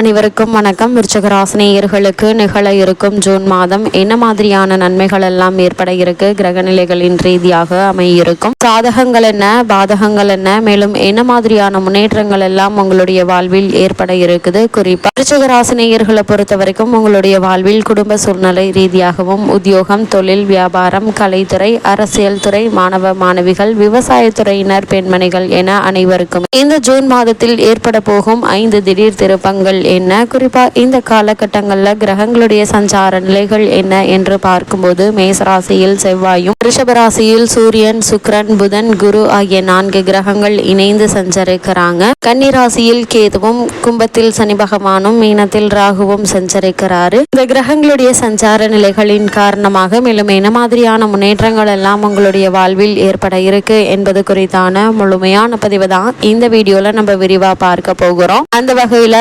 அனைவருக்கும் வணக்கம். விருச்சகராசினியர்களுக்கு நிகழ இருக்கும் ஜூன் மாதம் என்ன மாதிரியான நன்மைகள் எல்லாம் ஏற்பட இருக்கு? கிரகநிலைகளின் ரீதியாக அமையிருக்கும். சாதகங்கள் என்ன? பாதகங்கள் என்ன? மேலும் என்ன மாதிரியான முன்னேற்றங்கள் எல்லாம் உங்களுடைய வாழ்வில் ஏற்பட இருக்குது? குறிப்பா விருச்சகராசினியர்களை பொறுத்த வரைக்கும் உங்களுடைய வாழ்வில் குடும்ப சூழ்நிலை ரீதியாகவும் உத்தியோகம் தொழில் வியாபாரம் கலைத்துறை அரசியல் துறை மாணவ மாணவிகள் விவசாயத்துறையினர் பெண்மணிகள் என அனைவருக்கும் இந்த ஜூன் மாதத்தில் ஏற்பட போகும் ஐந்து திடீர் திருப்பங்கள் என்ன? குறிப்பாக இந்த காலகட்டங்களில் கிரகங்களுடைய சஞ்சார நிலைகள் என்ன என்று பார்க்கும்போது மேசராசியில் செவ்வாயும் ரிஷபராசியில் சூரியன் சுக்கிரன் புதன் குரு ஆகிய நான்கு கிரகங்கள் இணைந்து சஞ்சரிக்கிறாங்க. கன்னிராசியில் கேதுவும் கும்பத்தில் சனி பகவானும் மீனத்தில் ராகுவும் சஞ்சரிக்கிறாரு. இந்த கிரகங்களுடைய சஞ்சார நிலைகளின் காரணமாக மேலும் என்ன மாதிரியான முன்னேற்றங்கள் எல்லாம் உங்களுடைய வாழ்வில் ஏற்பட இருக்கு என்பது குறித்தான முழுமையான பதிவு தான் இந்த வீடியோல நம்ம விரிவா பார்க்க போகிறோம். அந்த வகையில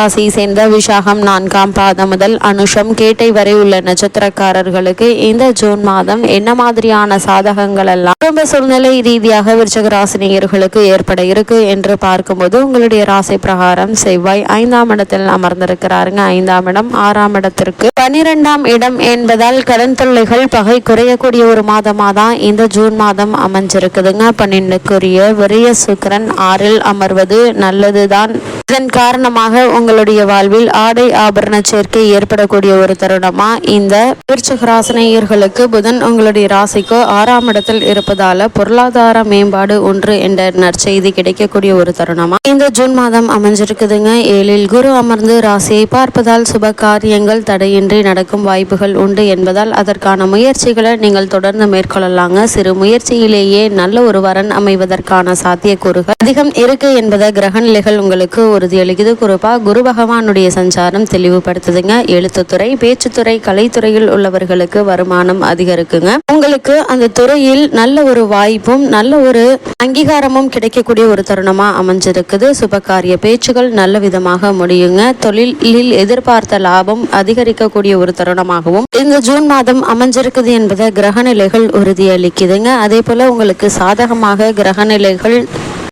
ராசியை சேர்ந்த விசாகம் நான்காம் பாதம் முதல் அனுஷம் கேட்டை வரை உள்ள நட்சத்திரக்காரர்களுக்கு இந்த ஜூன் மாதம் என்ன மாதிரியான சாதகங்கள் எல்லாம் குடும்ப சூழ்நிலை ரீதியாக விருச்சகராசினியர்களுக்கு ஏற்பட இருக்கு என்று பார்க்கும்போது உங்களுடைய ராசி பிரகாரம் செவ்வாய் ஐந்தாம் இடத்தில் அமர்ந்திருக்கிறாருங்க. ஐந்தாம் இடம் ஆறாம் இடத்திற்கு. பனிரெண்டாம் இடம் என்பதால் கடன் தொல்லைகள் பகை குறையக்கூடிய ஒரு மாதமாக தான் இந்த ஜூன் மாதம் அமைஞ்சிருக்குதுங்க. பன்னெண்டுக்குரிய விரிய சுக்கிரன் ஆறில் அமர்வது நல்லதுதான். இதன் காரணமாக உங்களுடைய வாழ்வில் ஆடை ஆபரண சேர்க்கை ஏற்படக்கூடிய ஒரு தருணமா? இந்த விருச்சகராசனையர்களுக்கு புதன் உங்களுடைய ராசிக்கு ஆறாம் இடத்தில் இருப்பதால பொருளாதார மேம்பாடு ஒன்று என்ற நற்செய்தி கிடைக்கக்கூடிய ஒரு தருணமா? இந்த ஜூன் மாதம் அமைஞ்சிருக்குதுங்க. ஏழில் குரு அமர்ந்து ராசியை பார்ப்பதால் சுப காரியங்கள் தடையின்றி நடக்கும் வாய்ப்புகள் உண்டு என்பதால் அதற்கான முயற்சிகளை நீங்கள் தொடர்ந்து மேற்கொள்ளலாங்க. சிறு முயற்சியிலேயே நல்ல ஒரு வரன் அமைவதற்கான சாத்தியக்கூறுகள் அதிகம் இருக்கு என்பதை கிரகநிலைகள் உங்களுக்கு உறுதியளிக்குது குறிப்பாக குரு பகவானுடைய சஞ்சாரம் தெளிவுபடுத்துதுங்க. எழுத்துத்துறை பேச்சுத்துறை கலைத்துறையில் உள்ளவர்களுக்கு வருமானம் அதிகரிக்குங்க. உங்களுக்கு அந்த துறையில் நல்ல ஒரு வாய்ப்பும் நல்ல ஒரு அங்கீகாரமும் கிடைக்கக்கூடிய ஒரு தருணமா அமைஞ்சிருக்குது. சுபகாரிய பேச்சுகள் நல்ல விதமாக முடியுங்க. தொழிலில் எதிர்பார்த்த லாபம் அதிகரிக்கக்கூடிய ஒரு தருணமாகவும் இந்த ஜூன் மாதம் அமைஞ்சிருக்குது என்பதை கிரகநிலைகள் உறுதியளிக்குதுங்க. அதே போல உங்களுக்கு சாதகமாக கிரகநிலைகள்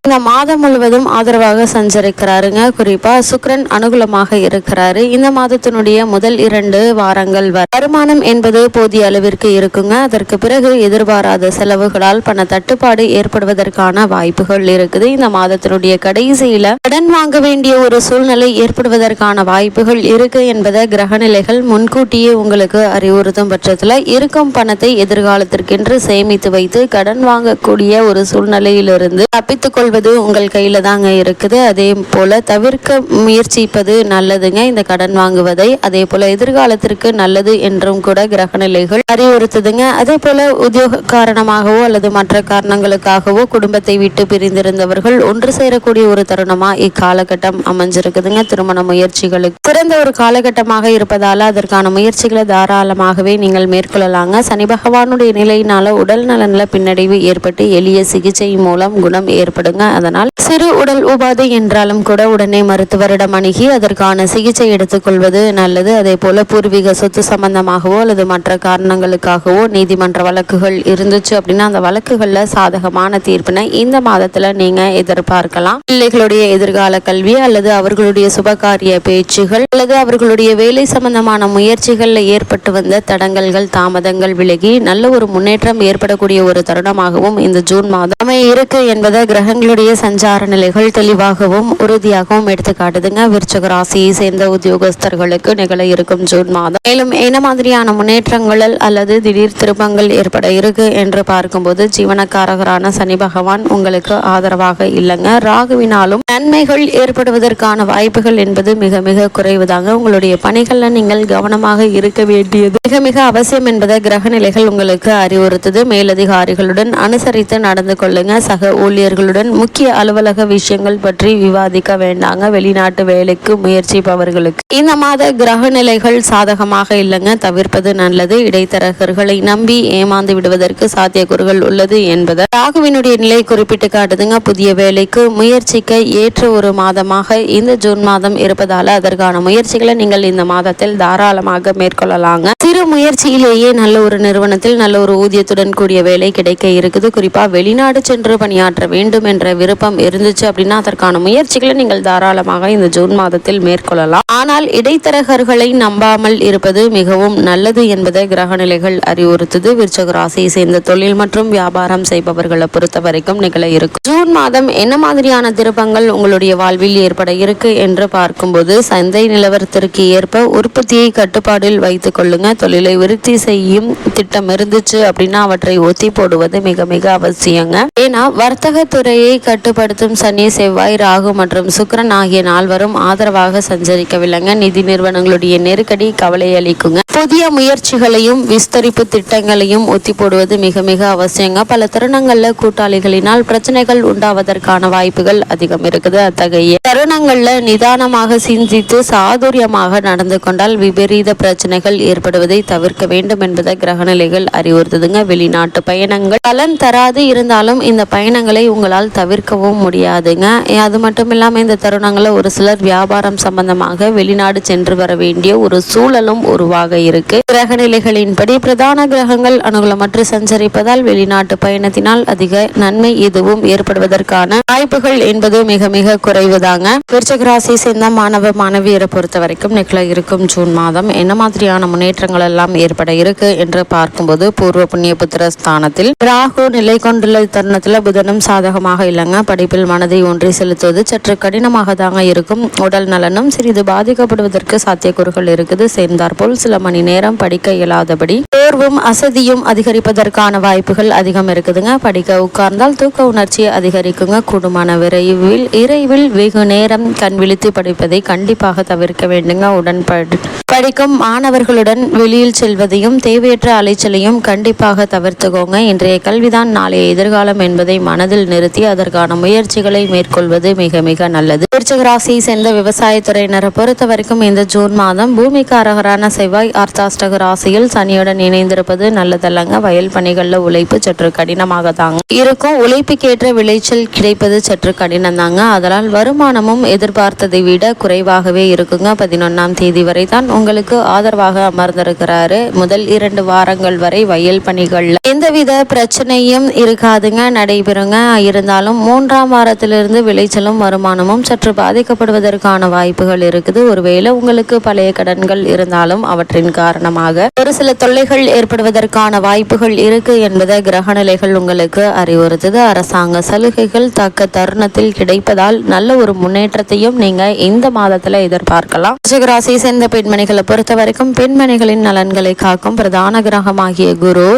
இந்த மாதம் முழுவதும் ஆதரவாக சஞ்சரிக்கிறாருங்க. குறிப்பா சுக்கிரன் அனுகூலமாக இருக்கிறாரு. இந்த மாதத்தினுடைய முதல் இரண்டு வாரங்கள் வரை வருமானம் என்பது போதிய அளவிற்கு இருக்குங்க. அதற்கு பிறகு எதிர்பாராத செலவுகளால் பண தட்டுப்பாடு ஏற்படுவதற்கான வாய்ப்புகள் இருக்குது. இந்த மாதத்தினுடைய கடைசியில கடன் வாங்க வேண்டிய ஒரு சூழ்நிலை ஏற்படுவதற்கான வாய்ப்புகள் இருக்கு என்பதை கிரகநிலைகள் முன்கூட்டியே உங்களுக்கு அறிவுறுத்தும் பட்சத்துல இருக்கும் பணத்தை எதிர்காலத்திற்கென்று சேமித்து வைத்து கடன் வாங்கக்கூடிய ஒரு சூழ்நிலையிலிருந்து தப்பித்துக் கொள்வது உங்கள் கையில் தாங்க இருக்குது. அதே போல் தவிர்க்க முயற்சிப்பது நல்லதுங்க. இந்த கடன் வாங்குவதை. அதே போல் எதிர்காலத்திற்கு நல்லது என்றும் கூட கிரகநிலைகள் அறிவுறுத்துதுங்க. அதே போல் உத்தியோக காரணமாகவோ அல்லது மற்ற காரணங்களுக்காகவோ குடும்பத்தை விட்டு பிரிந்திருந்தவர்கள் ஒன்று சேரக்கூடிய ஒரு தருணமா இக்காலகட்டம் அமைஞ்சிருக்குதுங்க. திருமண முயற்சிகளுக்கு. சிறந்த ஒரு காலகட்டமாக இருப்பதால் அதற்கான முயற்சிகளை தாராளமாகவே நீங்கள் மேற்கொள்ளலாங்க. சனி பகவானுடைய நிலையினால உடல் நலனில் பின்னடைவு ஏற்பட்டு எளிய சிகிச்சை மூலம் குணம் ஏற்படுங்க. சொல்றாங்க அதனால் சிறு உடல் உபாதை என்றாலும் கூட உடனே மருத்துவரிடம் அணுகி அதற்கான சிகிச்சை எடுத்துக்கொள்வது நல்லது. அதே போல பூர்வீக சொத்து சம்பந்தமாகவோ அல்லது மற்ற காரணங்களுக்காகவோ நீதிமன்ற வழக்குகள் இருந்துச்சு அப்படின்னா அந்த வழக்குகள்ல சாதகமான தீர்ப்பினை இந்த மாதத்துல நீங்க எதிர்பார்க்கலாம். பிள்ளைகளுடைய எதிர்கால கல்வி அல்லது அவர்களுடைய சுபகாரிய பேச்சுகள் அல்லது அவர்களுடைய வேலை சம்பந்தமான முயற்சிகள்ல ஏற்பட்டு வந்த தடங்கல்கள் தாமதங்கள் விலகி நல்ல ஒரு முன்னேற்றம் ஏற்படக்கூடிய ஒரு தருணமாகவும் இந்த ஜூன் மாதம் இருக்கு என்பதை கிரகங்கள் உங்களுடைய சஞ்சார நிலைகள் தெளிவாகவும் உறுதியாகவும் எடுத்து காட்டுதுங்க. விருச்சக ராசியை சேர்ந்த உத்தியோகஸ்தர்களுக்கு நிகழ இருக்கும் ஜூன் மாதம். மேலும் என்ன மாதிரியான முன்னேற்றங்கள் அல்லது திடீர் திருப்பங்கள் ஏற்பட இருக்கு என்று பார்க்கும்போது ஜீவனக்காரகரான சனி பகவான் உங்களுக்கு ஆதரவாக இல்லைங்க. ராகுவினாலும் நன்மைகள் ஏற்படுவதற்கான வாய்ப்புகள் என்பது மிக மிக குறைவுதாங்க. உங்களுடைய பணிகள்ல நீங்கள் கவனமாக இருக்க வேண்டியது மிக மிக அவசியம் என்பதை கிரகநிலைகள் உங்களுக்கு அறிவுறுத்துது. மேலதிகாரிகளுடன் அனுசரித்து நடந்து கொள்ளுங்க. சக ஊழியர்களுடன் முக்கிய அலுவலக விஷயங்கள் பற்றி விவாதிக்க வேண்டாங்க. வெளிநாட்டு வேலைக்கு முயற்சிப்பவர்களுக்கு. இந்த மாத கிரக நிலைகள் சாதகமாக இல்லைங்க. தவிர்ப்பது நல்லது. இடைத்தரகர்களை நம்பி ஏமாந்து விடுவதற்கு சாத்தியக்கூறுகள் உள்ளது என்பதை ராகுவினுடைய நிலை குறிப்பிட்டு காட்டுதுங்க. புதிய வேலைக்கு முயற்சிக்க ஏற்ற ஒரு மாதமாக இந்த ஜூன் மாதம் இருப்பதால அதற்கான முயற்சிகளை நீங்கள் இந்த மாதத்தில் தாராளமாக மேற்கொள்ளலாங்க. சிறு முயற்சியிலேயே நல்ல ஒரு நிறுவனத்தில் நல்ல ஒரு ஊதியத்துடன் கூடிய வேலை கிடைக்க இருக்குது. குறிப்பா வெளிநாடு சென்று பணியாற்ற வேண்டும் என்ற அப்படிங்கிற விருப்பம் இருந்துச்சு அப்படின்னா அதற்கான முயற்சிகளை நீங்கள் தாராளமாக இந்த ஜூன் மாதத்தில் மேற்கொள்ளலாம். ஆனால் இடைத்தரகர்களை நம்பாமல் இருப்பது மிகவும் நல்லது என்பதை கிரகநிலைகள் அறிவுறுத்துது. விருச்சக ராசியை சேர்ந்த தொழில் மற்றும் வியாபாரம் செய்பவர்களை பொறுத்த வரைக்கும் நிகழ இருக்கும் ஜூன் மாதம் என்ன மாதிரியான திருப்பங்கள் உங்களுடைய வாழ்வில் ஏற்பட இருக்கு என்று பார்க்கும்போது சந்தை நிலவரத்திற்கு ஏற்ப உற்பத்தியை கட்டுப்பாடில் வைத்துக் கொள்ளுங்க. தொழிலை விருத்தி செய்யும் திட்டம் இருந்துச்சு அப்படின்னா அவற்றை ஒத்தி போடுவது மிக மிக அவசியங்க. ஏன்னா வர்த்தக துறையை கட்டுப்படுத்தும் சனி செவ்வாய் ராகு மற்றும் சுக்கிரன் ஆகிய நால்வரும் ஆதரவாக சஞ்சரிக்கவில்லைங்க. நிதி நிறுவனங்களுடைய நெருக்கடி கவலை அளிக்குங்க. புதிய முயற்சிகளையும் விஸ்தரிப்பு திட்டங்களையும் ஒத்தி போடுவது மிக மிக அவசியங்க. பல தருணங்கள்ல கூட்டாளிகளினால் பிரச்சனைகள் உண்டாவதற்கான வாய்ப்புகள் அதிகம் இருக்குது. அத்தகைய தருணங்கள்ல நிதானமாக சிந்தித்து சாதுரியமாக நடந்து கொண்டால் விபரீத பிரச்சனைகள் ஏற்படுவதை தவிர்க்க வேண்டும் என்பதை கிரகநிலைகள் அறிவுறுத்துதுங்க. வெளிநாட்டு பயணங்கள் பலன் தராது இருந்தாலும் இந்த பயணங்களை உங்களால் தவிர தவிர்க்கவும் முடியாதுங்க. அது மட்டும் இல்லாமல் இந்த தருணங்களில் ஒரு சிலர் வியாபாரம் சம்பந்தமாக வெளிநாடு சென்று வர வேண்டிய ஒரு சூழலும் உருவாக இருக்கு. கிரகநிலைகளின்படி பிரதான கிரகங்கள் அனுகூலமற்று சஞ்சரிப்பதால் வெளிநாட்டு பயணத்தினால் அதிக நன்மை எதுவும் ஏற்படுவதற்கான வாய்ப்புகள் என்பது மிக மிக குறைவுதாங்க. விருச்சகராசி சேர்ந்த மாணவ மாணவியரை பொறுத்த வரைக்கும் நிகழ இருக்கும் ஜூன் மாதம் என்ன மாதிரியான முன்னேற்றங்கள் எல்லாம் ஏற்பட இருக்கு என்று பார்க்கும்போது பூர்வ புண்ணிய புத்திர ஸ்தானத்தில் ராகு நிலை கொண்டுள்ள தருணத்தில் புதனும் சாதகமாக இல்லை இல்லைங்க படிப்பில் மனதை ஒன்றி செலுத்துவது சற்று கடினமாக தாங்க இருக்கும். உடல் நலனும் சிறிது பாதிக்கப்படுவதற்கு சாத்தியக்கூறுகள் இருக்குது. சேர்ந்தாற்போல் சில மணி நேரம் படிக்க இயலாதபடி சோர்வும் அசதியும் அதிகரிப்பதற்கான வாய்ப்புகள் அதிகம் இருக்குதுங்க. படிக்க உட்கார்ந்தால் தூக்க உணர்ச்சி அதிகரிக்குங்க. கூடுமான விரைவில் இறைவில் வெகு நேரம் கண் விழித்து படிப்பதை கண்டிப்பாக தவிர்க்க வேண்டுங்க. உடன்படு படிக்கும் மாணவர்களுடன் வெளியில் செல்வதையும் தேவையற்ற அலைச்சலையும் கண்டிப்பாக தவிர்த்துக்கோங்க. இன்றைய கல்விதான் நாளைய எதிர்காலம் என்பதை மனதில் நிறுத்தி அதற்கான முயற்சிகளை மேற்கொள்வது மிக மிக நல்லது. விருச்சிக ராசியை சேர்ந்த விவசாயத்துறையினரை பொறுத்தவரைக்கும் இந்த ஜூன் மாதம் பூமிக்கு அரகரான செவ்வாய் அர்த்தாஷ்டக ராசியில் சனியுடன் இணைந்திருப்பது நல்லதல்லங்க. வயல் பணிகளில் உழைப்பு சற்று கடினமாக தாங்க இருக்கும். உழைப்புக்கேற்ற விளைச்சல் கிடைப்பது சற்று கடினம் தாங்க அதனால் வருமானமும் எதிர்பார்த்ததை விட குறைவாகவே இருக்குங்க. பதினொன்னாம் தேதி வரை தான் உங்களுக்கு ஆதரவாக அமர்ந்திருக்கிறாரு. முதல் இரண்டு வாரங்கள் வரை வயல் பணிகள்ல எந்தவித பிரச்சனையும் இருக்காதுங்க. நடைபெறுங்க. இருந்தாலும் மூன்றாம் வாரத்திலிருந்து விளைச்சலும் வருமானமும் சற்று பாதிக்கப்படுவதற்கான வாய்ப்புகள் இருக்குது. ஒருவேளை உங்களுக்கு பழைய கடன்கள் இருந்தாலும் அவற்றின் காரணமாக ஒரு சில தொல்லைகள் ஏற்படுவதற்கான வாய்ப்புகள் இருக்கு என்பதை கிரகநிலைகள் உங்களுக்கு அறிவுறுத்துது. அரசாங்க சலுகைகள் தக்க தருணத்தில் கிடைப்பதால் நல்ல ஒரு முன்னேற்றத்தையும் நீங்க இந்த மாதத்துல எதிர்பார்க்கலாம். ரிஷகராசியை சேர்ந்த பெண்மணிகளை பொறுத்த வரைக்கும் பெண்மணிகளின் நலன்களை காக்கும் பிரதான கிரகமாகிய குரு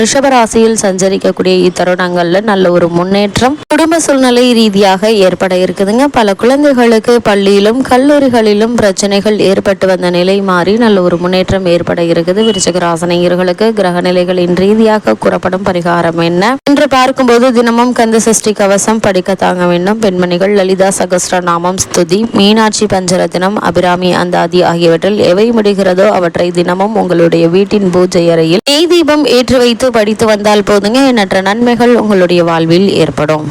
ரிஷபராசியில் சஞ்சரிக்கக்கூடிய இத்தருணங்கள்ல நல்ல ஒரு முன்னேற்றம் குடும்ப சூழ்நிலை ரீதியாக ஏற்பட இருக்குதுங்க. பல குழந்தைகளுக்கு பள்ளியிலும் கல்லூரிகளிலும் பிரச்சனைகள் ஏற்பட்டு வந்த நிலை மாறி நல்ல ஒரு முன்னேற்றம் ஏற்பட இருக்குது. விருச்சகராசனையர்களுக்கு கிரக நிலைகளின் ரீதியாக கூறப்படும் பரிகாரம் என்ன? என்று பார்க்கும்போது தினமும் கந்த சஷ்டி கவசம் படிக்க தாங்க வேண்டும். பெண்மணிகள் லலிதா சகஸ்ர நாமம் ஸ்துதி மீனாட்சி பஞ்சரத்தினம் அபிராமி அந்தாதி ஆகியவற்றில் எவை முடிகிறதோ அவற்றை தினமும் உங்களுடைய வீட்டின் பூஜை அறையில் நெய் தீபம் ஏற்றி வைத்து படித்து வந்தால் போதுங்க. எண்ணற்ற நன்மைகள் உங்களுடைய வாழ்வில் ஏற்படும்.